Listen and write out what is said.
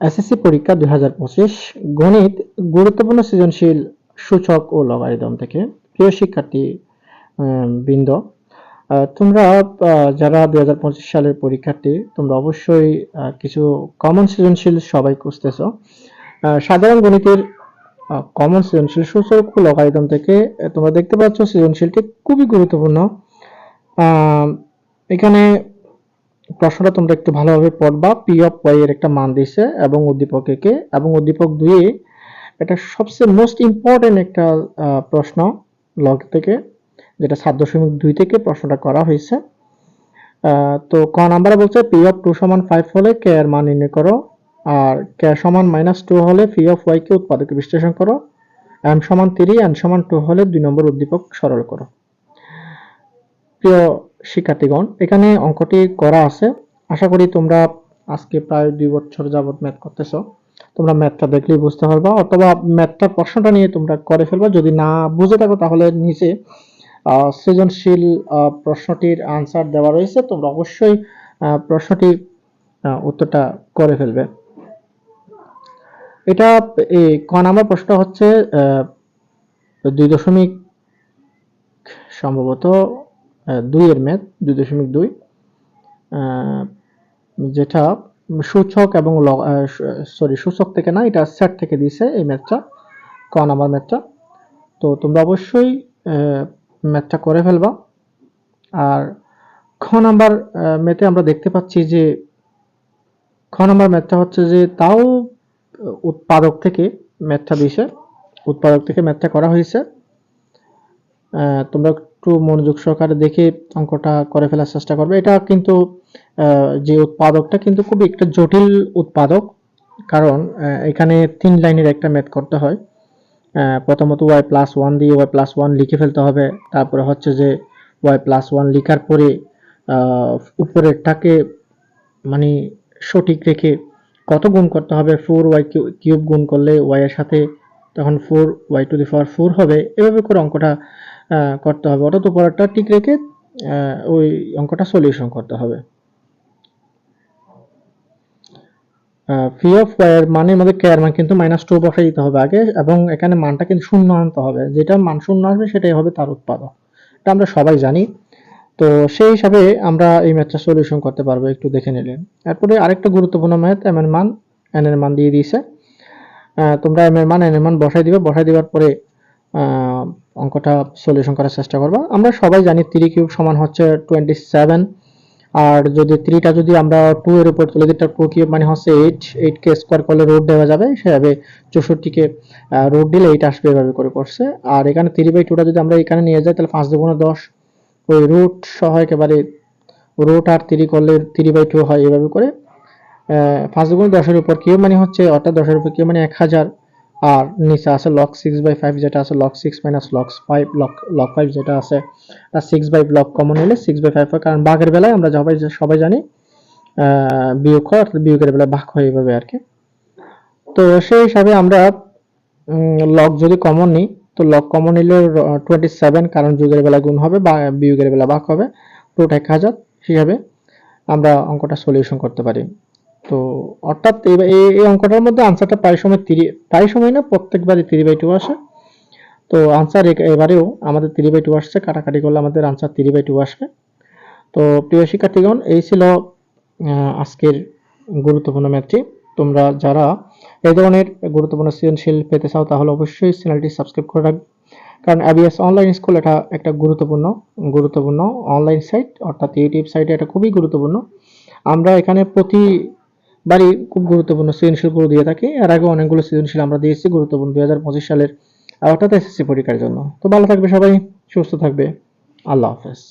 SSC পরীক্ষা দুই গণিত গুরুত্বপূর্ণ সৃজনশীল সূচক ও লগারিদম থেকে। প্রিয় শিক্ষার্থী বৃন্দ তোমরা যারা দুই সালের পরীক্ষার্থী, তোমরা অবশ্যই কিছু কমন সৃজনশীল সবাই খুঁজতেছো। সাধারণ গণিতের কমন সৃজনশীল সূচক ও লগারিদম থেকে তোমরা দেখতে পাচ্ছ সৃজনশীলটি খুবই গুরুত্বপূর্ণ। এখানে প্রশ্নটা তোমরা একটু ভালোভাবে পড়বা। পি অফ ওয়াই এর একটা মান দিছে এবং উদ্দীপক একে। এবং উদ্দীপক দুইয়ে এটা সবচেয়ে মোস্ট ইম্পর্টেন্ট একটা প্রশ্ন লগ থেকে, যেটা সাত দশমিক দুই থেকে প্রশ্নটা করা হয়েছে। তো ক নাম্বারে বলছে পি অফ টু সমান ফাইভ হলে কে এর মান নির্ণয় করো, আর কে সমান মাইনাস টু হলে পি অফ ওয়াই কে উৎপাদকে বিশ্লেষণ করো এম সমান থ্রি এন সমান টু হলে দুই নম্বর উদ্দীপক সরল করো। প্রিয় শিক্ষার্থীগণ এখানে অঙ্কটি করা আছে। আশা করি তোমরা আজকে প্রায় দুই বছর যাবত ম্যাথ করতেছো। তোমরা ম্যাথটা দেখলেই বুঝতে পারবা অথবা ম্যাথটার প্রশ্নটা নিয়ে তোমরা করে ফেলবা। যদি না বুঝে থাকো তাহলে নিচে সৃজনশীল প্রশ্নটির আনসার দেওয়া রয়েছে। তোমরা অবশ্যই আহ, উত্তরটা করে ফেলবে। এটা এই ক নাম্বার প্রশ্ন হচ্ছে দুই দশমিক সম্ভবত দুইয়ের ম্যাথ দুই দশমিক দুই। যেটা সূচক এবং সরি সূচক থেকে না, এটা সেট থেকে দিয়েছে এই ম্যাথটা ক নাম্বার ম্যাথটা তো তোমরা অবশ্যই ম্যাথটা করে ফেলবা। আর খ নাম্বার ম্যাথে আমরা দেখতে পাচ্ছি যে, খ নাম্বার ম্যাথটা হচ্ছে যে, তাও উৎপাদক থেকে ম্যাথটা দিয়েছে। উৎপাদক থেকে ম্যাথটা করা হয়েছে। তোমরা একটু মনোযোগ সহকারে দেখে অঙ্কটা করে ফেলার চেষ্টা করবে। এটা কিন্তু যে উৎপাদকটা কিন্তু খুবই একটা জটিল উৎপাদক, কারণ এখানে তিন লাইনের একটা ম্যাথ করতে হয়। প্রথমত ওয়াই প্লাস ওয়ান দিয়ে ওয়াই প্লাস ওয়ান লিখে ফেলতে হবে। তারপরে হচ্ছে যে ওয়াই প্লাস ওয়ান লিখার পরে উপরেরটাকে মানে সঠিক রেখে কত গুণ করতে হবে? ফোর ওয়াই কিউব গুণ করলে ওয়াইয়ের সাথে তখন four Y to the power four হবে। এভাবে করে অঙ্কটা করতে হবে। অর্থাৎ উপরেরটা ঠিক রেখে ওই অঙ্কটা সলিউশন করতে হবে। ফি অফ ওয়াই এর মানের মধ্যে কে এর মান কিন্তু মাইনাস টু বসাই দিতে হবে আগে, এবং এখানে মানটা কিন্তু শূন্য আনতে হবে। যেটা মান শূন্য আসবে, সেটাই হবে তার উৎপাদক। এটা আমরা সবাই জানি। তো সেই হিসাবে আমরা এই ম্যাথটা সলিউশন করতে পারব, একটু দেখে নিলেন এরপরে আরেকটা গুরুত্বপূর্ণ ম্যাথ এম এর মান এন এর মান দিয়ে দিয়েছে। তোমরা এম এর মান এন এর মান বসাই দিবে। বসাই দেওয়ার পরে অঙ্কটা সলিউশন করার চেষ্টা করবা। আমরা সবাই জানি থ্রি কিউব সমান হচ্ছে টোয়েন্টি সেভেন আর যদি থ্রিটা যদি আমরা টু এর উপর তুলে দিই টু কিউব মানে হচ্ছে এইট এইট কে স্কোয়ার করলে রুট দেওয়া যাবে। সেভাবে চৌষট্টিকে রুট দিলে এইট আসবে এভাবে করে করছে। আর এখানে থ্রি বাই টুটা যদি আমরা এখানে নিয়ে যাই, তাহলে পাঁচ দুগুণে দশ। ওই রুট সহ একেবারে রুট আর থ্রি করলে থ্রি বাই টু হয় এভাবে করে। পাঁচ দুগুণ দশের উপর কিউ মানে হচ্ছে, অর্থাৎ দশের উপর কিউ মানে এক হাজার। আর নিচে আছে লক সিক্স বাই ফাইভ যেটা আছে log six minus log five log log five যেটা আছে আর সিক্স বাই লক কমন হলে সিক্স বাই ফাইভ হয়। কারণ বাঘের বেলায় আমরা সবাই সবাই জানি বিয়োগ হয়, অর্থাৎ বিয়োগের বেলায় ভাগ হয় এইভাবে আর কি। তো সেই হিসাবে আমরা লক যদি কমন নিই, তো লক কমন নিলে টোয়েন্টি সেভেন কারণ যুগের বেলা গুণ হবে, বা বিয়োগের বেলা ভাগ হবে রুট এক হাজার। হিসাবে আমরা অঙ্কটা সলিউশন করতে পারি। তো অর্থাৎ এই অঙ্কটার মধ্যে আনসারটা প্রায় সময় তিরি, প্রায় সময় না, প্রত্যেকবারই থ্রি বাই টু আসে। তো আনসার এবারেও আমাদের থ্রি বাই টু আসছে, কাটাকাটি করলে আমাদের আনসার থ্রি বাই টু আসবে। তো প্রিয় শিক্ষার্থীগণ, এই ছিল আজকের গুরুত্বপূর্ণ ম্যাথটি। তোমরা যারা এই ধরনের গুরুত্বপূর্ণ সৃজনশীল পেতে চাও, তাহলে অবশ্যই চ্যানেলটি সাবস্ক্রাইব করে রাখবে। কারণ অ্যাবিএস অনলাইন স্কুল এটা একটা গুরুত্বপূর্ণ গুরুত্বপূর্ণ অনলাইন সাইট অর্থাৎ ইউটিউব সাইটে এটা খুবই গুরুত্বপূর্ণ। আমরা এখানে প্রতিবারই খুব গুরুত্বপূর্ণ সৃজনশীলগুলো দিয়ে থাকি। এর আগে অনেকগুলো সৃজনশীল আমরা দিয়েছি, গুরুত্বপূর্ণ। দুই হাজার পঁচিশ সালের অর্থাৎ এসএসসি পরীক্ষার জন্য। তো ভালো থাকবে সবাই, সুস্থ থাকবে। আল্লাহ হাফেজ।